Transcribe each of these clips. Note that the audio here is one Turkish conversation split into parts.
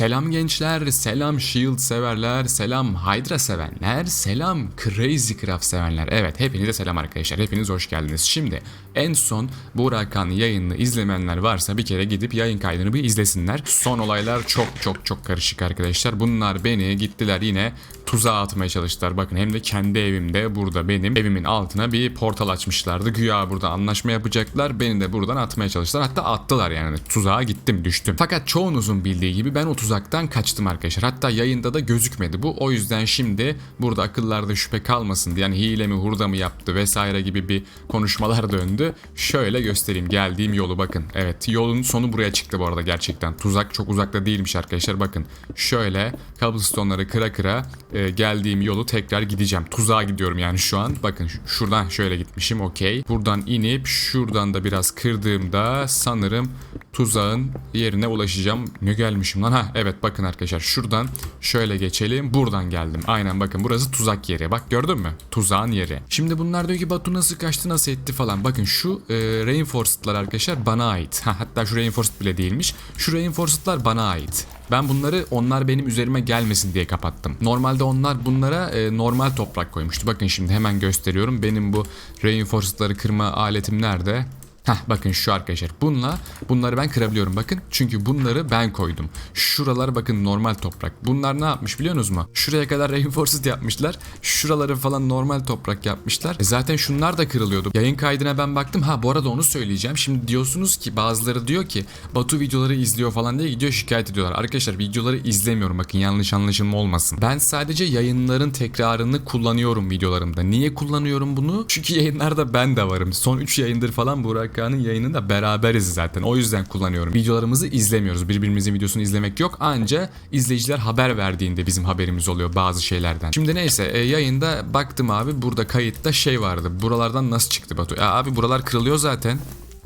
Selam gençler, selam Shield severler, selam Hydra sevenler, selam Crazy Craft sevenler. Evet hepinize selam arkadaşlar, hepiniz hoş geldiniz. Şimdi en son Burakan yayınını izlemeyenler varsa bir kere gidip yayın kaydını bir izlesinler. Son olaylar çok çok çok karışık arkadaşlar. Bunlar beni gittiler yine tuzağa atmaya çalıştılar. Bakın hem de kendi evimde burada benim evimin altına bir portal açmışlardı. Güya burada anlaşma yapacaklar. Beni de buradan atmaya çalıştılar. Hatta attılar yani. Tuzağa gittim düştüm. Fakat çoğunuzun bildiği gibi ben o tuzaktan kaçtım arkadaşlar. Hatta yayında da gözükmedi bu. O yüzden şimdi burada akıllarda şüphe kalmasın diye yani hile mi hurda mı yaptı vesaire gibi bir konuşmalar döndü. Şöyle göstereyim geldiğim yolu bakın. Evet yolun sonu buraya çıktı bu arada gerçekten. Tuzak çok uzakta değilmiş arkadaşlar bakın. Şöyle cobblestone'ları kıra kıra e, geldiğim yolu tekrar gideceğim. Tuzağa gidiyorum yani şu an. Bakın şuradan şöyle gitmişim okey. Buradan inip şuradan da biraz kırdığımda sanırım tuzağın yerine ulaşacağım. Ne gelmişim lan? Ha evet bakın arkadaşlar şuradan şöyle geçelim. Buradan geldim. Aynen bakın burası tuzak yeri. Bak gördün mü? Tuzağın yeri. Şimdi bunlar diyor ki Batu nasıl kaçtı nasıl etti falan. Bakın şu e, reinforced'lar arkadaşlar bana ait. Ha, hatta şu reinforced bile değilmiş. Şu reinforced'lar bana ait. Ben bunları onlar benim üzerime gelmesin diye kapattım. Normalde onlar bunlara e, normal toprak koymuştu. Bakın şimdi hemen gösteriyorum. Benim bu reinforced'ları kırma aletim nerede? Heh bakın şu arkadaşlar. Bununla bunları ben kırabiliyorum bakın. Çünkü bunları ben koydum. Şuralar bakın normal toprak. Bunlar ne yapmış biliyor musunuz mu? Şuraya kadar reinforced yapmışlar. Şuraları falan normal toprak yapmışlar. E zaten şunlar da kırılıyordu. Yayın kaydına ben baktım. Ha bu arada onu söyleyeceğim. Şimdi diyorsunuz ki bazıları diyor ki Batu videoları izliyor falan diye gidiyor şikayet ediyorlar. Arkadaşlar videoları izlemiyorum. Bakın yanlış anlaşılma olmasın. Ben sadece yayınların tekrarını kullanıyorum videolarımda. Niye kullanıyorum bunu? Çünkü yayınlarda ben de varım. Son 3 yayındır falan Burak Kağan'ın yayınında beraberiz zaten. O yüzden kullanıyorum. Videolarımızı izlemiyoruz. Birbirimizin videosunu izlemek yok. Anca izleyiciler haber verdiğinde bizim haberimiz oluyor bazı şeylerden. Şimdi neyse e, yayında baktım abi burada kayıtta şey vardı. Buralardan nasıl çıktı Batu? Ya abi buralar kırılıyor zaten.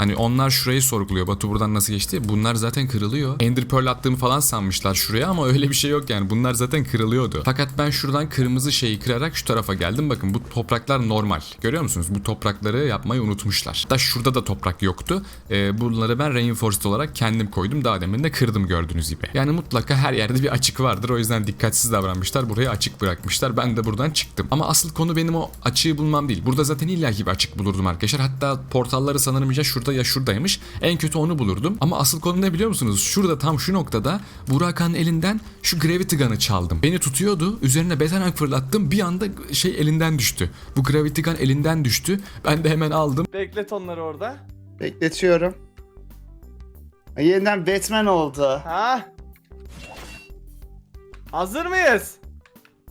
Hani onlar şurayı sorguluyor. Batu buradan nasıl geçti? Bunlar zaten kırılıyor. Ender Pearl attığımı falan sanmışlar şuraya ama öyle bir şey yok yani. Bunlar zaten kırılıyordu. Fakat ben şuradan kırmızı şeyi kırarak şu tarafa geldim. Bakın bu topraklar normal. Görüyor musunuz? Bu toprakları yapmayı unutmuşlar. Hatta şurada da toprak yoktu. Ee, bunları ben Reinforced olarak kendim koydum. Daha demin de kırdım gördüğünüz gibi. Yani mutlaka her yerde bir açık vardır. O yüzden dikkatsiz davranmışlar. Burayı açık bırakmışlar. Ben de buradan çıktım. Ama asıl konu benim o açığı bulmam değil. Burada zaten illaki bir açık bulurdum arkadaşlar. Hatta portalları sanırım ya şurada ya şuradaymış. En kötü onu bulurdum. Ama asıl konu ne biliyor musunuz? Şurada tam şu noktada Burakan'ın elinden şu Gravity Gun'ı çaldım. Beni tutuyordu. Üzerine betanang fırlattım. Bir anda şey elinden düştü. Bu Gravity Gun elinden düştü. Ben de hemen aldım. Beklet onları orada. Bekletiyorum. Yeniden Batman oldu. Ha? Hazır mıyız?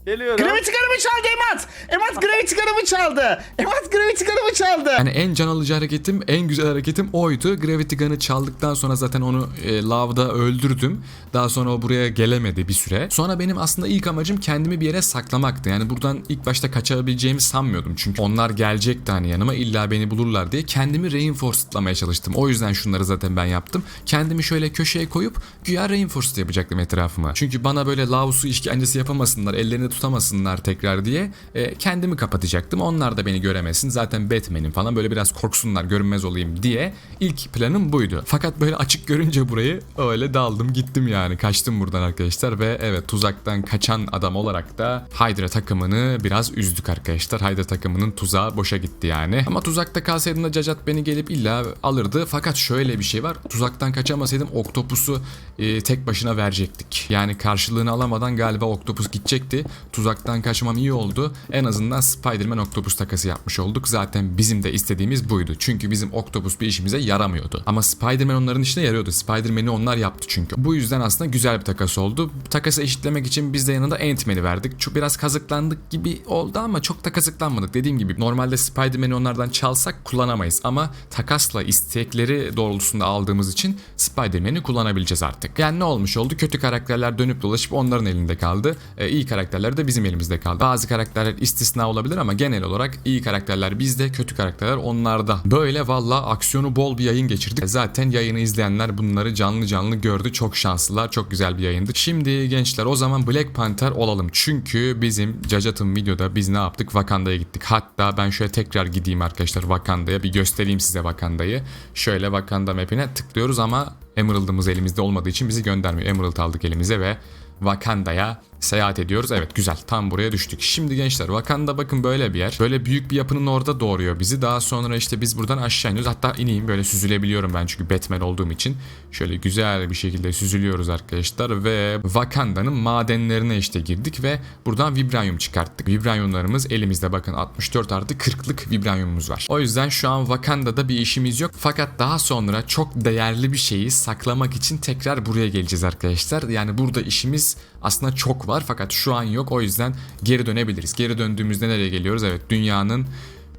Geliyorum. Gravity Gun'ımı çaldı Emat! Emat Gravity Gun'ımı çaldı! Emat Gravity Gun'ımı çaldı! Yani en can alıcı hareketim, en güzel hareketim oydu. Gravity Gun'ı çaldıktan sonra zaten onu e, lavda öldürdüm. Daha sonra o buraya gelemedi bir süre. Sonra benim aslında ilk amacım kendimi bir yere saklamaktı. Yani buradan ilk başta kaçabileceğimi sanmıyordum. Çünkü onlar gelecekti hani yanıma illa beni bulurlar diye. Kendimi reinforced'lamaya çalıştım. O yüzden şunları zaten ben yaptım. Kendimi şöyle köşeye koyup güya reinforced yapacaktım etrafıma. Çünkü bana böyle lav su işkencesi yapamasınlar, ellerini tutamasınlar tekrar diye e, kendimi kapatacaktım. Onlar da beni göremesin. Zaten Batman'im falan böyle biraz korksunlar, görünmez olayım diye ilk planım buydu. Fakat böyle açık görünce burayı öyle daldım gittim yani. Kaçtım buradan arkadaşlar ve evet tuzaktan kaçan adam olarak da Hydra takımını biraz üzdük arkadaşlar. Hydra takımının tuzağı boşa gitti yani. Ama tuzakta kalsaydım da Cacat beni gelip illa alırdı. Fakat şöyle bir şey var. Tuzaktan kaçamasaydım Oktopus'u e, tek başına verecektik. Yani karşılığını alamadan galiba Oktopus gidecekti. Tuzaktan kaçmam iyi oldu. En azından Spider-Man Octopus takası yapmış olduk. Zaten bizim de istediğimiz buydu. Çünkü bizim Octopus bir işimize yaramıyordu. Ama Spider-Man onların işine yarıyordu. Spider-Man'i onlar yaptı çünkü. Bu yüzden aslında güzel bir takas oldu. Takası eşitlemek için biz de yanında Ant-Man'i verdik. Çok biraz kazıklandık gibi oldu ama çok da kazıklanmadık. Dediğim gibi normalde Spider-Man'i onlardan çalsak kullanamayız. Ama takasla istekleri doğrultusunda aldığımız için Spider-Man'i kullanabileceğiz artık. Yani ne olmuş oldu? Kötü karakterler dönüp dolaşıp onların elinde kaldı. Ee, iyi karakterler de bizim elimizde kaldı. Bazı karakterler istisna olabilir ama genel olarak iyi karakterler bizde, kötü karakterler onlarda. Böyle valla aksiyonu bol bir yayın geçirdik. Zaten yayını izleyenler bunları canlı canlı gördü. Çok şanslılar. Çok güzel bir yayındı. Şimdi gençler o zaman Black Panther olalım. Çünkü bizim Cacat'ın videoda biz ne yaptık? Wakanda'ya gittik. Hatta ben şöyle tekrar gideyim arkadaşlar Wakanda'ya. Bir göstereyim size Wakanda'yı. Şöyle Wakanda map'ine tıklıyoruz ama Emerald'ımız elimizde olmadığı için bizi göndermiyor. Emerald aldık elimize ve Wakanda'ya seyahat ediyoruz. Evet güzel tam buraya düştük. Şimdi gençler Wakanda bakın böyle bir yer. Böyle büyük bir yapının orada doğuruyor bizi. Daha sonra işte biz buradan aşağı iniyoruz. Hatta ineyim böyle süzülebiliyorum ben çünkü Batman olduğum için. Şöyle güzel bir şekilde süzülüyoruz arkadaşlar ve Wakanda'nın madenlerine işte girdik ve buradan vibranium çıkarttık. Vibraniumlarımız elimizde bakın 64 artı 40'lık vibraniumumuz var. O yüzden şu an Wakanda'da bir işimiz yok. Fakat daha sonra çok değerli bir şeyi saklamak için tekrar buraya geleceğiz arkadaşlar. Yani burada işimiz aslında çok var fakat şu an yok. O yüzden geri dönebiliriz. Geri döndüğümüzde nereye geliyoruz? Evet dünyanın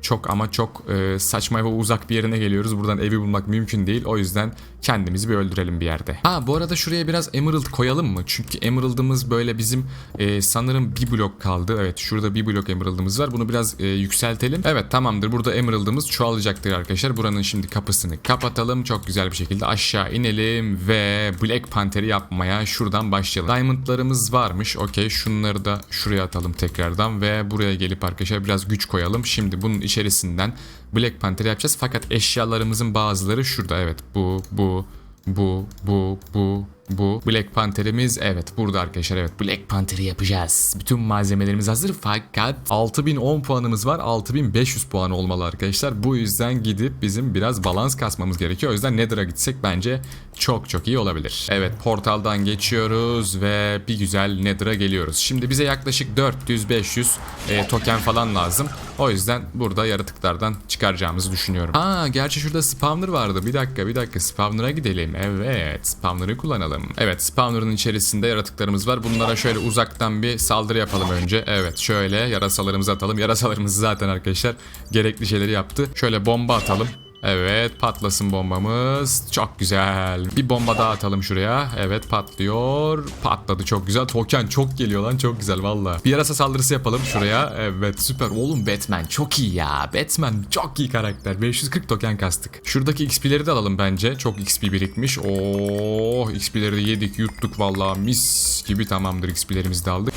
çok ama çok e, saçma ve uzak bir yerine geliyoruz. Buradan evi bulmak mümkün değil. O yüzden kendimizi bir öldürelim bir yerde. Ha bu arada şuraya biraz emerald koyalım mı? Çünkü emerald'ımız böyle bizim e, sanırım bir blok kaldı. Evet şurada bir blok emerald'ımız var. Bunu biraz e, yükseltelim. Evet tamamdır. Burada emerald'ımız çoğalacaktır arkadaşlar. Buranın şimdi kapısını kapatalım. Çok güzel bir şekilde aşağı inelim ve Black Panther'i yapmaya şuradan başlayalım. Diamond'larımız varmış. Okey şunları da şuraya atalım tekrardan ve buraya gelip arkadaşlar biraz güç koyalım. Şimdi bunun içerisinden Black Panther yapacağız. Fakat eşyalarımızın bazıları şurada. Evet bu bu bu bu bu bu Black Panther'imiz evet burada arkadaşlar evet Black Panther'i yapacağız. Bütün malzemelerimiz hazır fakat 6010 puanımız var 6500 puan olmalı arkadaşlar. Bu yüzden gidip bizim biraz balans kasmamız gerekiyor. O yüzden Nether'a gitsek bence çok çok iyi olabilir. Evet portaldan geçiyoruz ve bir güzel Nether'a geliyoruz. Şimdi bize yaklaşık 400-500 e, token falan lazım. O yüzden burada yaratıklardan çıkaracağımızı düşünüyorum. Aa gerçi şurada spawner vardı. Bir dakika bir dakika spawner'a gidelim. Evet spawner'ı kullanalım. Evet spawner'ın içerisinde yaratıklarımız var. Bunlara şöyle uzaktan bir saldırı yapalım önce. Evet şöyle yarasalarımızı atalım. Yarasalarımız zaten arkadaşlar gerekli şeyleri yaptı. Şöyle bomba atalım. Evet patlasın bombamız. Çok güzel. Bir bomba daha atalım şuraya. Evet patlıyor. Patladı çok güzel. Token çok geliyor lan çok güzel valla. Bir yarasa saldırısı yapalım şuraya. Evet süper. Oğlum Batman çok iyi ya. Batman çok iyi karakter. 540 token kastık. Şuradaki XP'leri de alalım bence. Çok XP birikmiş. Oo XP'leri de yedik yuttuk valla. Mis gibi tamamdır XP'lerimizi de aldık.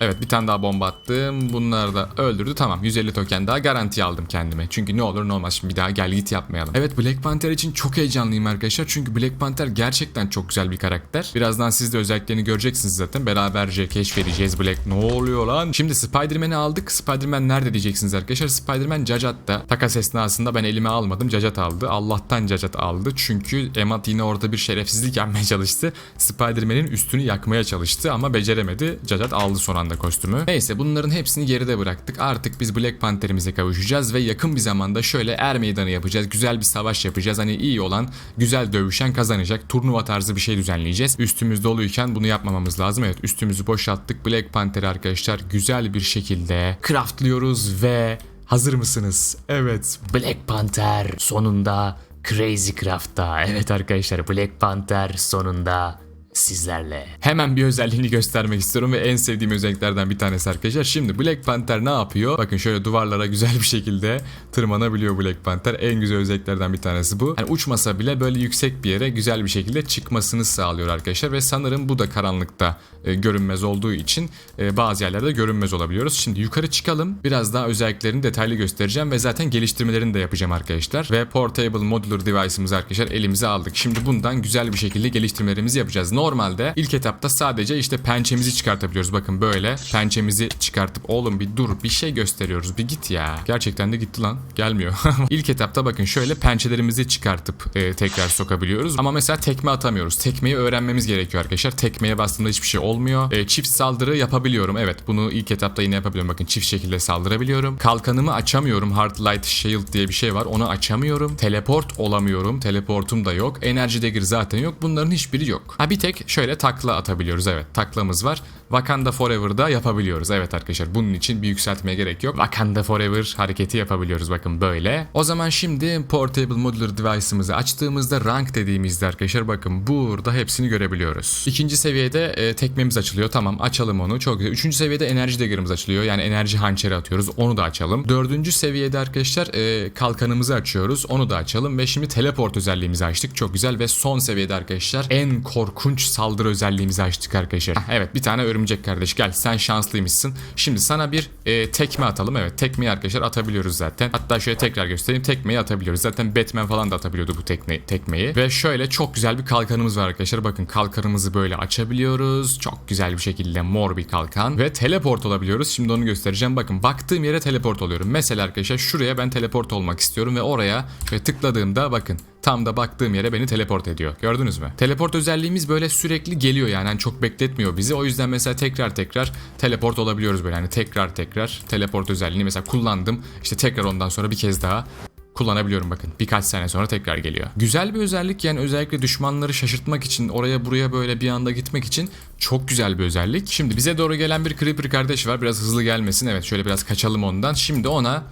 Evet bir tane daha bomba attım. Bunları da öldürdü. Tamam 150 token daha garanti aldım kendime. Çünkü ne olur ne olmaz şimdi bir daha gel git yapmayalım. Evet Black Panther için çok heyecanlıyım arkadaşlar. Çünkü Black Panther gerçekten çok güzel bir karakter. Birazdan siz de özelliklerini göreceksiniz zaten. Beraberce keşfedeceğiz Black. Ne oluyor lan? Şimdi Spider-Man'i aldık. Spider-Man nerede diyeceksiniz arkadaşlar. Spider-Man Cacat'ta. Takas esnasında ben elime almadım. Cacat aldı. Allah'tan Cacat aldı. Çünkü Emad yine orada bir şerefsizlik yapmaya çalıştı. Spider-Man'in üstünü yakmaya çalıştı ama beceremedi. Cacat aldı son anda kostümü. Neyse bunların hepsini geride bıraktık. Artık biz Black Panther'imize kavuşacağız ve yakın bir zamanda şöyle er meydanı yapacağız. Güzel bir savaş yapacağız. Hani iyi olan, güzel dövüşen kazanacak. Turnuva tarzı bir şey düzenleyeceğiz. Üstümüz doluyken bunu yapmamamız lazım. Evet üstümüzü boşalttık. Black Panther'i arkadaşlar güzel bir şekilde craftlıyoruz ve hazır mısınız? Evet. Black Panther sonunda Crazy Craft'ta. Evet arkadaşlar Black Panther sonunda sizlerle. Hemen bir özelliğini göstermek istiyorum ve en sevdiğim özelliklerden bir tanesi arkadaşlar. Şimdi Black Panther ne yapıyor? Bakın şöyle duvarlara güzel bir şekilde tırmanabiliyor Black Panther. En güzel özelliklerden bir tanesi bu. Yani uçmasa bile böyle yüksek bir yere güzel bir şekilde çıkmasını sağlıyor arkadaşlar ve sanırım bu da karanlıkta e, görünmez olduğu için e, bazı yerlerde görünmez olabiliyoruz. Şimdi yukarı çıkalım. Biraz daha özelliklerini detaylı göstereceğim ve zaten geliştirmelerini de yapacağım arkadaşlar. Ve Portable Modular Device'ımızı arkadaşlar elimize aldık. Şimdi bundan güzel bir şekilde geliştirmelerimizi yapacağız. Normalde ilk etapta sadece işte pençemizi çıkartabiliyoruz. Bakın böyle pençemizi çıkartıp oğlum bir dur bir şey gösteriyoruz. Bir git ya. Gerçekten de gitti lan. Gelmiyor. ilk etapta bakın şöyle pençelerimizi çıkartıp e, tekrar sokabiliyoruz. Ama mesela tekme atamıyoruz. Tekmeyi öğrenmemiz gerekiyor arkadaşlar. Tekmeye bastığımda hiçbir şey olmuyor. E, çift saldırı yapabiliyorum. Evet bunu ilk etapta yine yapabiliyorum. Bakın çift şekilde saldırabiliyorum. Kalkanımı açamıyorum. Hard Light Shield diye bir şey var. Onu açamıyorum. Teleport olamıyorum. Teleportum da yok. Enerji Dagger zaten yok. Bunların hiçbiri yok. Ha bir tek şöyle takla atabiliyoruz. Evet taklamız var. Wakanda Forever'da yapabiliyoruz. Evet arkadaşlar bunun için bir yükseltmeye gerek yok. Wakanda Forever hareketi yapabiliyoruz bakın böyle. O zaman şimdi Portable Modular Device'ımızı açtığımızda rank dediğimizde arkadaşlar bakın burada hepsini görebiliyoruz. İkinci seviyede e, tekmemiz açılıyor. Tamam açalım onu. Çok güzel. Üçüncü seviyede enerji dagger'ımız açılıyor. Yani enerji hançeri atıyoruz. Onu da açalım. Dördüncü seviyede arkadaşlar e, kalkanımızı açıyoruz. Onu da açalım. Ve şimdi teleport özelliğimizi açtık. Çok güzel. Ve son seviyede arkadaşlar en korkunç 3 saldırı özelliğimizi açtık arkadaşlar. Evet bir tane örümcek kardeş gel sen şanslıymışsın. Şimdi sana bir e, tekme atalım. Evet tekmeyi arkadaşlar atabiliyoruz zaten. Hatta şöyle tekrar göstereyim. Tekmeyi atabiliyoruz. Zaten Batman falan da atabiliyordu bu tekne, tekmeyi. Ve şöyle çok güzel bir kalkanımız var arkadaşlar. Bakın kalkanımızı böyle açabiliyoruz. Çok güzel bir şekilde mor bir kalkan. Ve teleport olabiliyoruz. Şimdi onu göstereceğim. Bakın baktığım yere teleport oluyorum. Mesela arkadaşlar şuraya ben teleport olmak istiyorum ve oraya şöyle tıkladığımda bakın Tam da baktığım yere beni teleport ediyor. Gördünüz mü? Teleport özelliğimiz böyle sürekli geliyor yani hani çok bekletmiyor bizi. O yüzden mesela tekrar tekrar teleport olabiliyoruz böyle hani tekrar tekrar teleport özelliğini mesela kullandım. İşte tekrar ondan sonra bir kez daha kullanabiliyorum bakın. Birkaç sene sonra tekrar geliyor. Güzel bir özellik yani özellikle düşmanları şaşırtmak için oraya buraya böyle bir anda gitmek için çok güzel bir özellik. Şimdi bize doğru gelen bir Creeper kardeş var. Biraz hızlı gelmesin. Evet şöyle biraz kaçalım ondan. Şimdi ona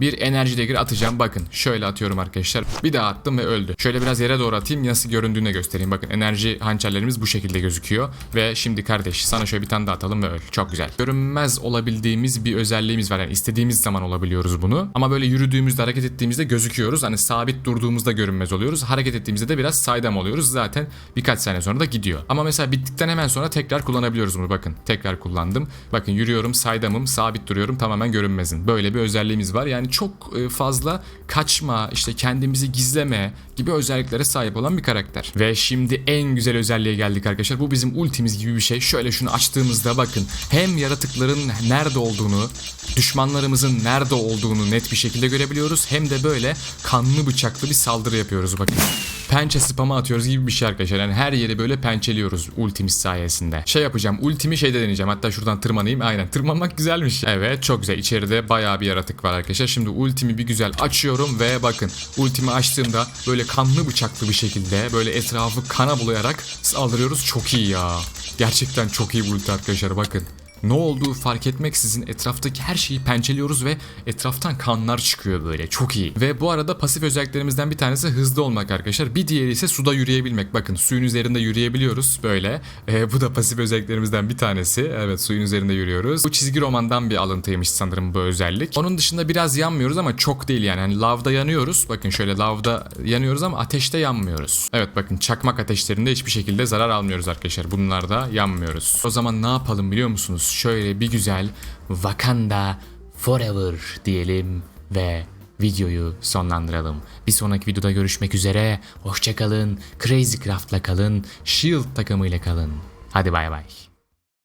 bir enerji dagger atacağım. Bakın şöyle atıyorum arkadaşlar. Bir daha attım ve öldü. Şöyle biraz yere doğru atayım nasıl göründüğünü göstereyim. Bakın enerji hançerlerimiz bu şekilde gözüküyor. Ve şimdi kardeş sana şöyle bir tane daha atalım ve öl. Çok güzel. Görünmez olabildiğimiz bir özelliğimiz var. Yani istediğimiz zaman olabiliyoruz bunu. Ama böyle yürüdüğümüzde hareket ettiğimizde gözüküyoruz. Hani sabit durduğumuzda görünmez oluyoruz. Hareket ettiğimizde de biraz saydam oluyoruz. Zaten birkaç saniye sonra da gidiyor. Ama mesela bittikten hemen sonra tekrar kullanabiliyoruz bunu. Bakın tekrar kullandım. Bakın yürüyorum saydamım sabit duruyorum tamamen görünmezim. Böyle bir özelliğimiz var. Yani çok e, fazla kaçma, işte kendimizi gizleme gibi özelliklere sahip olan bir karakter. Ve şimdi en güzel özelliğe geldik arkadaşlar. Bu bizim ultimiz gibi bir şey. Şöyle şunu açtığımızda bakın hem yaratıkların nerede olduğunu, düşmanlarımızın nerede olduğunu net bir şekilde görebiliyoruz. Hem de böyle kanlı bıçaklı bir saldırı yapıyoruz bakın. Pençe spamı atıyoruz gibi bir şey arkadaşlar. Yani her yeri böyle pençeliyoruz ultimiz sayesinde. Şey yapacağım. Ultimi şeyde deneyeceğim. Hatta şuradan tırmanayım. Aynen. Tırmanmak güzelmiş. Evet çok güzel. İçeride bayağı bir yaratık var arkadaşlar. Şimdi ultimi bir güzel açıyorum ve bakın. Ultimi açtığımda böyle kanlı bıçaklı bir şekilde böyle etrafı kana bulayarak saldırıyoruz. Çok iyi ya. Gerçekten çok iyi bu ulti arkadaşlar bakın. Ne olduğu fark etmeksizin etraftaki her şeyi pençeliyoruz ve etraftan kanlar çıkıyor böyle. Çok iyi. Ve bu arada pasif özelliklerimizden bir tanesi hızlı olmak arkadaşlar. Bir diğeri ise suda yürüyebilmek. Bakın suyun üzerinde yürüyebiliyoruz böyle. Ee, bu da pasif özelliklerimizden bir tanesi. Evet suyun üzerinde yürüyoruz. Bu çizgi romandan bir alıntıymış sanırım bu özellik. Onun dışında biraz yanmıyoruz ama çok değil yani. Hani lavda yanıyoruz. Bakın şöyle lavda yanıyoruz ama ateşte yanmıyoruz. Evet bakın çakmak ateşlerinde hiçbir şekilde zarar almıyoruz arkadaşlar. Bunlarda yanmıyoruz. O zaman ne yapalım biliyor musunuz? Şöyle bir güzel Wakanda Forever diyelim ve videoyu sonlandıralım. Bir sonraki videoda görüşmek üzere. Hoşçakalın. Crazy Craft'la kalın. Shield takımıyla kalın. Hadi bay bay.